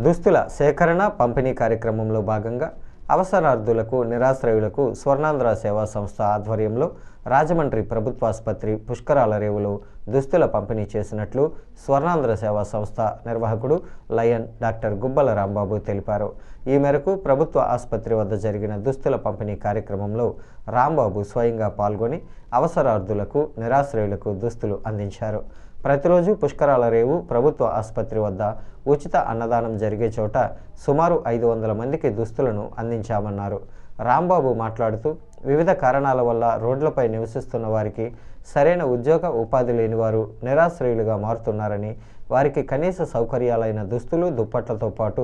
దుస్తుల సేకరణ పంపిణీ కార్యక్రమంలో భాగంగా అవసరార్థులకు నిరాశ్రయులకు స్వర్ణాంధ్ర సేవా సంస్థ ఆధ్వర్యంలో రాజమండ్రి ప్రభుత్వాసుపత్రి పుష్కరాల రేవులో దుస్తుల పంపిణీ చేసినట్లు స్వర్ణాంధ్ర సేవా సంస్థ నిర్వాహకుడు లయన్ డాక్టర్ గుబ్బల రాంబాబు తెలిపారు. ఈ మేరకు ప్రభుత్వ ఆసుపత్రి వద్ద జరిగిన దుస్తుల పంపిణీ కార్యక్రమంలో రాంబాబు స్వయంగా పాల్గొని అవసరార్థులకు నిరాశ్రయులకు దుస్తులు అందించారు. ప్రతిరోజు పుష్కరాల రేవు ప్రభుత్వ ఆసుపత్రి వద్ద ఉచిత అన్నదానం జరిగే చోట సుమారు ఐదు వందల మందికి దుస్తులను అందించామన్నారు. రాంబాబు మాట్లాడుతూ వివిధ కారణాల వల్ల రోడ్లపై నివసిస్తున్న వారికి సరైన ఉద్యోగ ఉపాధి లేని వారు నిరాశ్రయులుగా మారుతున్నారని వారికి కనీస సౌకర్యాలైన దుస్తులు దుప్పట్లతో పాటు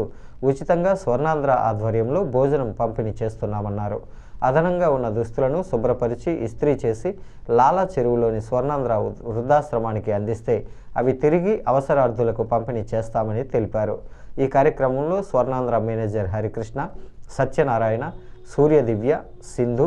ఉచితంగా స్వర్ణాంధ్ర ఆధ్వర్యంలో భోజనం పంపిణీ చేస్తున్నామన్నారు. అదనంగా ఉన్న దుస్తులను శుభ్రపరిచి ఇస్త్రీ చేసి లాలా చెరువులోని స్వర్ణాంధ్ర వృద్ధాశ్రమానికి అందిస్తే అవి తిరిగి అవసరార్థులకు పంపిణీ చేస్తామని తెలిపారు. ఈ కార్యక్రమంలో స్వర్ణాంధ్ర మేనేజర్ హరికృష్ణ సత్యనారాయణ సూర్య దివ్య సింధు